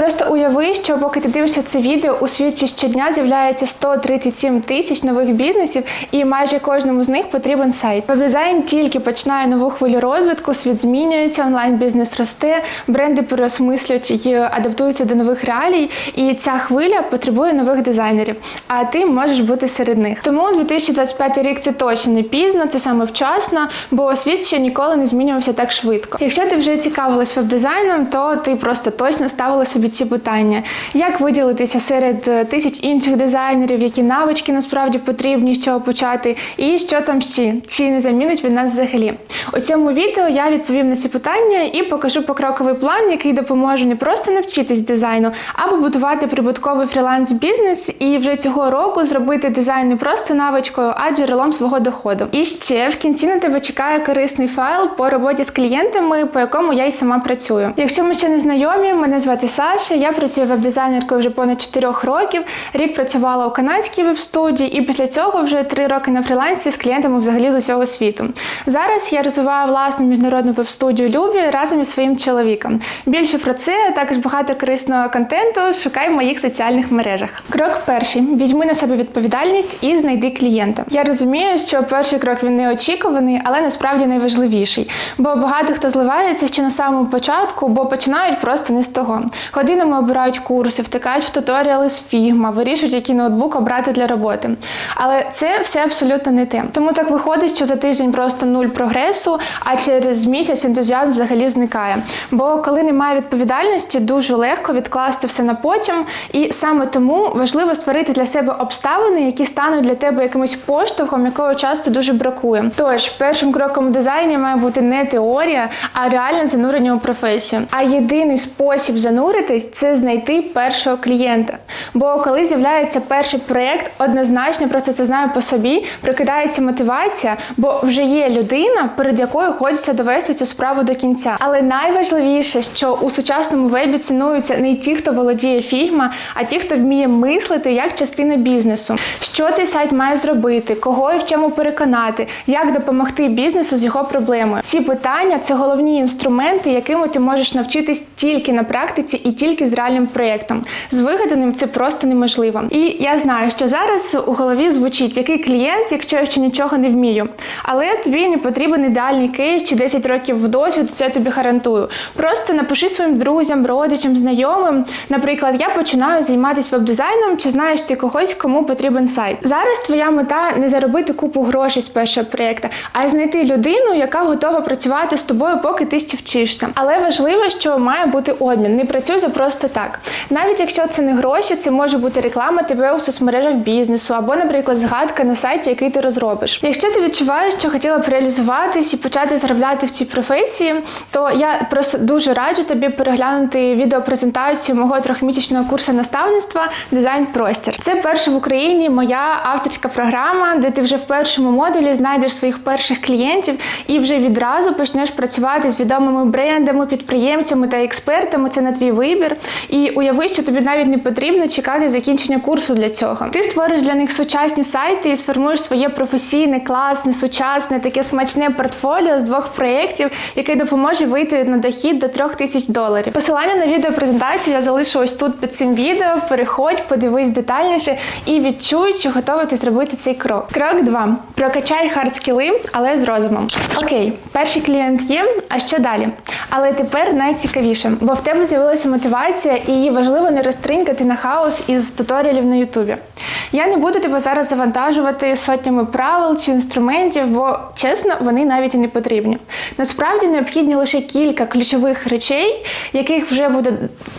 Просто уяви, що поки ти дивишся це відео, у світі щодня з'являється 137 тисяч нових бізнесів, і майже кожному з них потрібен сайт. Веб-дизайн тільки починає нову хвилю розвитку, світ змінюється, онлайн-бізнес росте, бренди переосмислюють і адаптуються до нових реалій. І ця хвиля потребує нових дизайнерів. А ти можеш бути серед них. Тому 2025 рік це точно не пізно, це саме вчасно, бо світ ще ніколи не змінювався так швидко. Якщо ти вже цікавилась веб-дизайном, то ти просто точно ставила собі ці питання: як виділитися серед е, тисяч інших дизайнерів, які навички насправді потрібні, з чого почати, і що там ще, чи не замінить від нас взагалі. У цьому відео я відповім на ці питання і покажу покроковий план, який допоможе не просто навчитись дизайну, а побудувати прибутковий фріланс-бізнес і вже цього року зробити дизайн не просто навичкою, а джерелом свого доходу. І ще в кінці на тебе чекає корисний файл по роботі з клієнтами, по якому я й сама працюю. Якщо ми ще не знайомі, мене звати Саша. Я працюю веб-дизайнеркою вже понад 4 років. Рік працювала у канадській веб-студії, і після цього вже 3 роки на фрілансі з клієнтами взагалі з усього світу. Зараз я розвиваю власну міжнародну веб-студію Любі разом із своїм чоловіком. Більше про це а також багато корисного контенту шукай в моїх соціальних мережах. Крок перший: візьми на себе відповідальність і знайди клієнта. Я розумію, що перший крок він не очікуваний, але насправді найважливіший. Бо багато хто зливається ще на самому початку, бо починають просто не з того. Годинами обирають курси, втикають в туторіали з фігма, вирішують, який ноутбук обрати для роботи. Але це все абсолютно не те. Тому так виходить, що за тиждень просто нуль прогресу, а через місяць ентузіазм взагалі зникає. Бо коли немає відповідальності, дуже легко відкласти все на потім. І саме тому важливо створити для себе обставини, які стануть для тебе якимось поштовхом, якого часто дуже бракує. Тож першим кроком у дизайні має бути не теорія, а реальне занурення у професію. А єдиний спосіб зануритись це знайти першого клієнта. Бо коли з'являється перший проєкт, однозначно про це знаю по собі, прокидається мотивація, бо вже є людина, перед якою хочеться довести цю справу до кінця. Але найважливіше, що у сучасному вебі цінуються не ті, хто володіє фігма, а ті, хто вміє мислити як частина бізнесу. Що цей сайт має зробити, кого і в чому переконати, як допомогти бізнесу з його проблемою. Ці питання це головні інструменти, якими ти можеш навчитись тільки на практиці і тільки з реальним проєктом. З вигаданим це просто неможливо. І я знаю, що зараз у голові звучить який клієнт, якщо я ще нічого не вмію. Але тобі не потрібен ідеальний кейс чи 10 років досвіду, це я тобі гарантую. Просто напиши своїм друзям, родичам, знайомим. Наприклад, я починаю займатися веб-дизайном, чи знаєш ти когось, кому потрібен сайт. Зараз твоя мета не заробити купу грошей з першого проєкту, а знайти людину, яка готова працювати з тобою, поки ти ще вчишся. Але важливо, що має бути обмін. Не працюй за просто так. Навіть якщо це не гроші, це може бути реклама тебе у соцмережах бізнесу, або, наприклад, згадка на сайті, який ти розробиш. Якщо ти відчуваєш, що хотіла б реалізуватись і почати заробляти в цій професії, то я просто дуже раджу тобі переглянути відеопрезентацію мого трьохмісячного курсу наставництва Дизайн Простір. Це перша в Україні моя авторська програма, де ти вже в першому модулі знайдеш своїх перших клієнтів і вже відразу почнеш працювати з відомими брендами, підприємцями та експертами. Це на твій вибір. І уяви, що тобі навіть не потрібно чекати закінчення курсу для цього. Ти створиш для них сучасні сайти і сформуєш своє професійне, класне, сучасне, таке смачне портфоліо з двох проєктів, яке допоможе вийти на дохід до трьох тисяч доларів. Посилання на відеопрезентацію я залишу ось тут під цим відео. Переходь, подивись детальніше і відчуй, чи готова ти зробити цей крок. Крок 2. Прокачай хард-скіли, але з розумом. Окей, перший клієнт є. А що далі? Але тепер найцікавіше, бо в тебе з'явилася мотивація, і її важливо не розтринькати на хаос із туторіалів на Ютубі. Я не буду тебе зараз завантажувати сотнями правил чи інструментів, бо чесно, вони навіть і не потрібні. Насправді необхідні лише кілька ключових речей, яких вже буде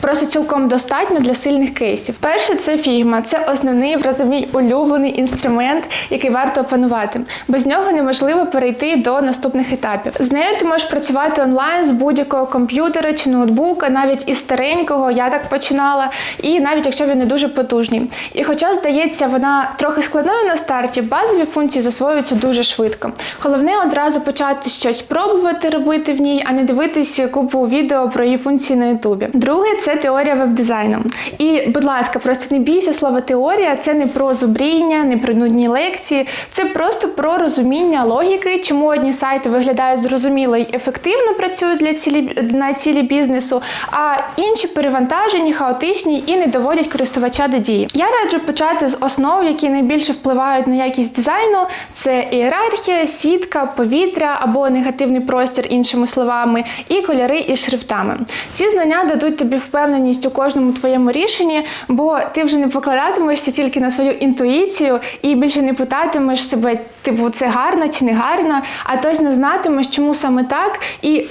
просто цілком достатньо для сильних кейсів. Перше це фігма, це основний вразі мій улюблений інструмент, який варто опанувати. Без нього неможливо перейти до наступних етапів. З нею ти можеш працювати онлайн з будь-якого комп'ютера чи ноутбука, навіть із старенького, я так починала, і навіть якщо він не дуже потужний. І хоча здається, вона трохи складною на старті, базові функції засвоюються дуже швидко. Головне одразу почати щось пробувати робити в ній, а не дивитись купу відео про її функції на Ютубі. Друге це теорія веб-дизайну. І, будь ласка, просто не бійся слова теорія, це не про зубріння, не про нудні лекції, це просто про розуміння логіки, чому одні сайти виглядають зрозуміло і ефективно працюють для цілі на цілі бізнесу, а інші інші перевантажені, хаотичні і не доводять користувача до дії. Я раджу почати з основ, які найбільше впливають на якість дизайну: це ієрархія, сітка, повітря або негативний простір, іншими словами, і кольори і шрифтами. Ці знання дадуть тобі впевненість у кожному твоєму рішенні, бо ти вже не покладатимешся тільки на свою інтуїцію і більше не питатимеш себе, типу, це гарно чи не гарно, а точно знатимеш, чому саме так. І е,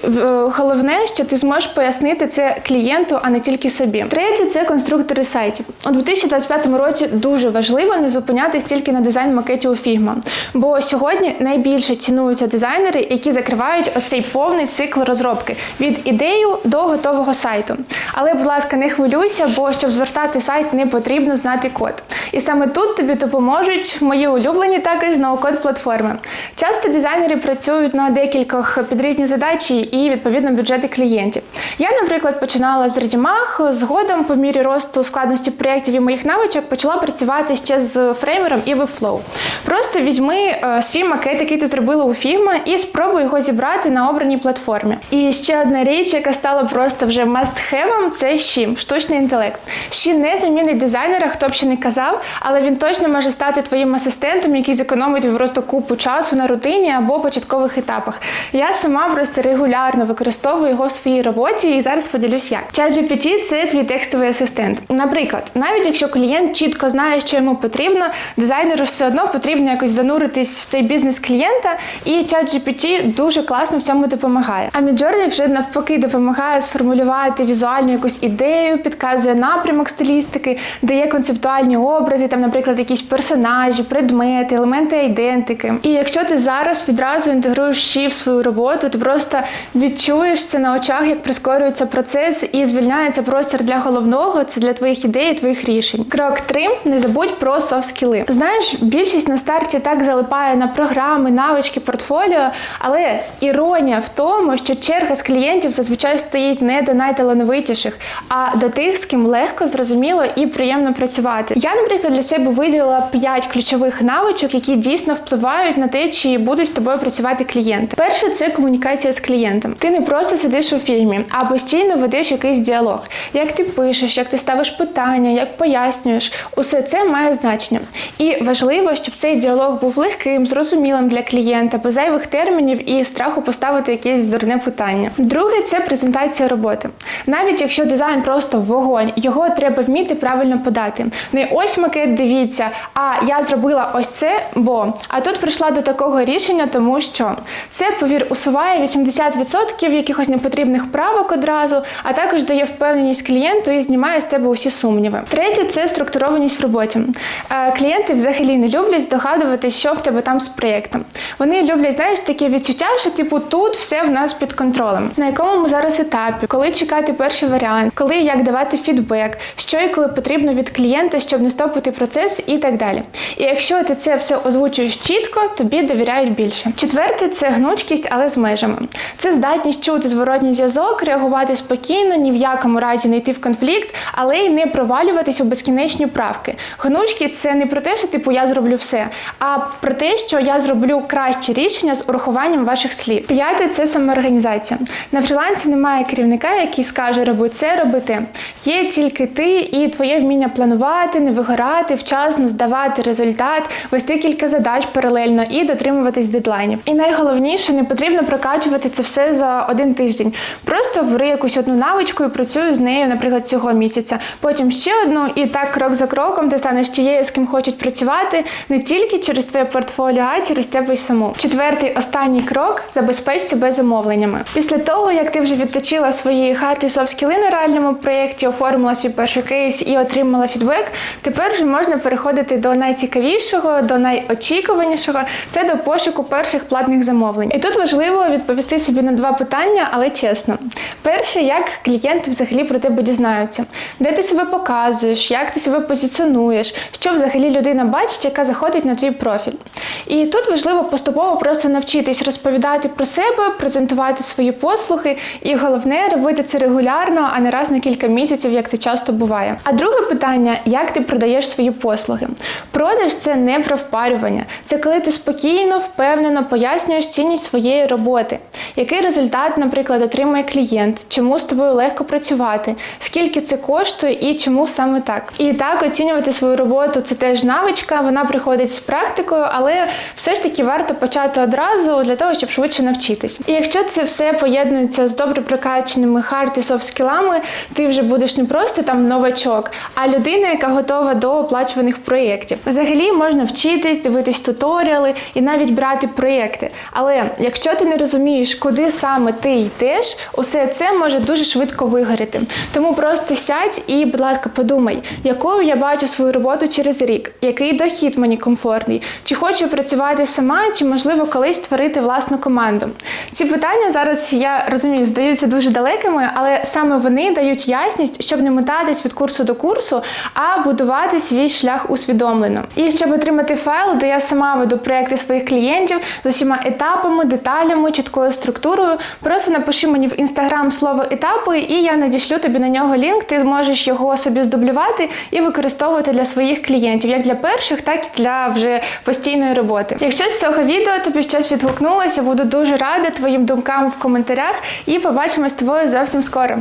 головне, що ти зможеш пояснити це клієнту, а не тільки собі. Третє це конструктори сайтів. У 2025 році дуже важливо не зупинятись тільки на дизайн макеті у Figma, бо сьогодні найбільше цінуються дизайнери, які закривають ось цей повний цикл розробки від ідею до готового сайту. Але, будь ласка, не хвилюйся, бо щоб звертати сайт, не потрібно знати код. І саме тут тобі допоможуть мої улюблені також ноу-код платформи. Часто дизайнери працюють на декількох підрізні задачі і відповідно бюджети клієнтів. Я, наприклад, починала з Readymag, згодом, по мірі росту складності проєктів і моїх навичок, почала працювати ще з фреймером і Webflow. Просто візьми е, свій макет, який ти зробила у Figma, і спробуй його зібрати на обраній платформі. І ще одна річ, яка стала просто вже must-have, це Shim, штучний інтелект. Ще не замінить дизайнера, хто б ще не казав, але він точно може стати твоїм асистентом, який зекономить тобі просто купу часу на рутині або початкових етапах. Я сама просто регулярно використовую його в своїй роботі і зараз поділюсь як. ChatGPT – це твій текстовий асистент. Наприклад, навіть якщо клієнт чітко знає, що йому потрібно, дизайнеру все одно потрібно якось зануритись в цей бізнес клієнта, і ChatGPT дуже класно в цьому допомагає. А Midjourney вже навпаки допомагає сформулювати візуальну якусь ідею, підказує напрямок стилістики, дає концептуальні образи, там, наприклад, якісь персонажі, предмети, елементи айдентики. І якщо ти зараз відразу інтегруєш ще в свою роботу, ти просто відчуєш це на очах, як прискорюється процес і звільняється простір для головного, це для твоїх ідей, твоїх рішень. Крок 3. не забудь про софт-скіли. Знаєш, більшість на старті так залипає на програми, навички, портфоліо, але іронія в тому, що черга з клієнтів зазвичай стоїть не до найталановитіших, а до тих, з ким легко, зрозуміло і приємно працювати. Я, наприклад, для себе виділила 5 ключових навичок, які дійсно впливають на те, чи будуть з тобою працювати клієнти. Перше це комунікація з клієнтом. Ти не просто сидиш у фільмі, а постійно ведеш якийсь діалог. Як ти пишеш, як ти ставиш питання, як пояснюєш, усе це має значення. І важливо, щоб цей діалог був легким, зрозумілим для клієнта, без зайвих термінів і страху поставити якесь дурне питання. Друге це презентація роботи. Навіть якщо дизайн просто вогонь, його треба вміти правильно подати. Не ось макет, дивіться, а я зробила ось це, бо а тут прийшла до такого рішення, тому що це, повір, усуває 80% якихось непотрібних правок одразу, а також дає впевненість клієнту і знімає з тебе усі сумніви. Третє це структурованість в роботі. Е, Клієнти взагалі не люблять здогадуватись, що в тебе там з проєктом. Вони люблять, знаєш, таке відчуття, що типу тут все в нас під контролем. На якому ми зараз етапі, коли чекати перший варіант, коли як давати фідбек, що і коли потрібно від клієнта, щоб не стопити процес і так далі. І якщо ти це все озвучуєш чітко, тобі довіряють більше. Четверте це гнучкість, але з межами. Це здатність чути зворотній зв'язок, реагувати спокійно, ні в якому разі не йти в конфлікт, але й не провалюватися в безкінечні правки. Гнучкість це не про те, що типу я зроблю все, а про те, що я зроблю кращі рішення з урахуванням ваших слів. П'яте це самоорганізація. На фрілансі немає керівника, який скаже роби це, роби те. Є тільки ти і твоє вміння планувати, не вигорати, вчасно здавати результат, вести кілька задач паралельно і дотримуватись дедлайнів. І найголовніше, не потрібно прокачувати це все за один тиждень. Просто бери якусь одну навичку і працюю з нею, наприклад, цього місяця. Потім ще одну, і так крок за кроком ти станеш тією, з ким хочуть працювати не тільки через твоє портфоліо, а й через тебе й саму. Четвертий останній крок забезпеч себе замовленнями. Після того, як ти вже відточила свої харді софт скіли на реальному проєкті, оформила свій перший кейс і отримала фідбек, тепер вже можна переходити до найцікавішого, до найочікуванішого це до пошуку перших платних замовлень. І тут важливо відповісти собі на два питання, але чесно. Перше, як клієнти взагалі про тебе дізнаються, де ти себе показуєш, як ти себе позиціонуєш, що взагалі людина бачить, яка заходить на твій профіль. І тут важливо поступово просто навчитись розповідати про себе, презентувати свої послуги, і головне робити це регулярно, а не раз на кілька місяців, як це часто буває. А друге питання: як ти продаєш свої послуги? Продаж це не про впарювання, це Це коли ти спокійно, впевнено пояснюєш цінність своєї роботи, який результат, наприклад, отримує клієнт, чому з тобою легко працювати, скільки це коштує і чому саме так. І так оцінювати свою роботу це теж навичка, вона приходить з практикою, але все ж таки варто почати одразу для того, щоб швидше навчитись. І якщо це все поєднується з добре прокаченими хард і софт скілами, ти вже будеш не просто там новачок, а людина, яка готова до оплачуваних проєктів. Взагалі можна вчитись, дивитись туторіали і навіть брати проєкти. Але якщо ти не розумієш, куди саме ти йдеш, усе це може дуже швидко вигоріти. Тому просто сядь і, будь ласка, подумай, якою я бачу свою роботу через рік, який дохід мені комфортний, чи хочу працювати сама, чи можливо колись створити власну команду. Ці питання зараз я розумію, здаються дуже далекими, але саме вони дають ясність, щоб не метатись від курсу до курсу, а будувати свій шлях усвідомлено. І щоб отримати файл, де я сама веду проекти своїх клієнтів з усіма етапами, деталями, чіткою структурою, просто напиши мені в інстаграм слово етапи, і я надішлю тобі на нього лінк. Ти зможеш його собі здублювати і використовувати для своїх клієнтів, як для перших, так і для вже постійної роботи. Якщо з цього відео тобі щось відгукнулося, буду дуже рада твоїм думкам в коментарях і побачимось з тобою зовсім скоро.